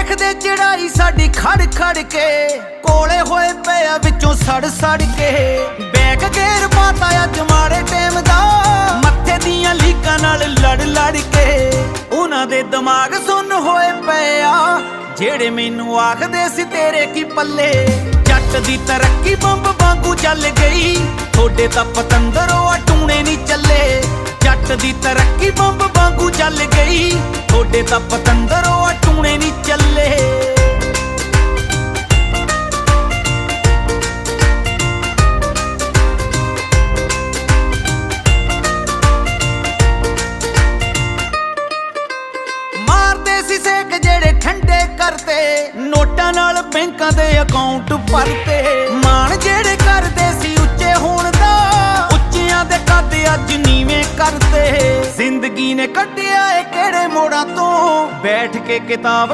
ਵੇਖਦੇ ਚੜਾਈ ਸਾਡੀ ਖੜ ਖੜ ਕੇ। ਕੋਲੇ ਹੋਏ ਪਿਆ ਵਿੱਚੋਂ ਸੜ ਸੜ ਕੇ। ਬੈਗ ਗੇਰ ਪਾਤਾ ਅੱਜ ਮਾੜੇ ਟਾਈਮ ਦਾ। ਮੱਥੇ ਦੀਆਂ ਲੀਕਾਂ ਨਾਲ ਲੜ ਲੜ ਕੇ। ਉਹਨਾਂ ਦੇ ਦਿਮਾਗ ਸੁੰਨ ਹੋਏ ਪਿਆ ਜਿਹੜੇ ਮੈਨੂੰ ਆਖਦੇ ਸੀ ਤੇਰੇ ਕੀ ਪੱਲੇ। ਜੱਟ ਦੀ ਤਰੱਕੀ ਬੰਬ ਵਾਂਗੂ ਚੱਲ ਗਈ। ਥੋੜੇ ਤਾਂ ਪਤੰਦਰੋਂ ਆ, ਟੂਣੇ ਨਹੀਂ ਚੱਲੇ। ਜੱਟ ਦੀ ਤਰੱਕੀ ਬੰਬ ਵਾਂਗੂ ਚੱਲ ਗਈ। ਥੋੜੇ ਤਾਂ ਪਤੰਦਰੋਂ ਮਾਰਦੇ ਸੀ ਸੇਕ ਜਿਹੜੇ ਠੰਡੇ ਕਰਤੇ। ਨੋਟਾਂ ਨਾਲ ਬੈਂਕਾਂ ਦੇ ਅਕਾਊਂਟ ਭਰਤੇ। ਮਾਣ ਜਿਹੜੇ ਕਰਦੇ ਸੀ ਉੱਚੇ ਹੋਣ ਦਾ। ਉੱਚਿਆਂ ਦੇ ਕੱਦ ਅੱਜ ਨੀਵੇਂ ਕਰਤੇ। ਜ਼ਿੰਦਗੀ ਨੇ ਕੱਢਿਆ ਏ ਕਿਹੜੇ ਮੋੜਾਂ ਤੋਂ? ਬੈਠ ਕੇ ਕਿਤਾਬ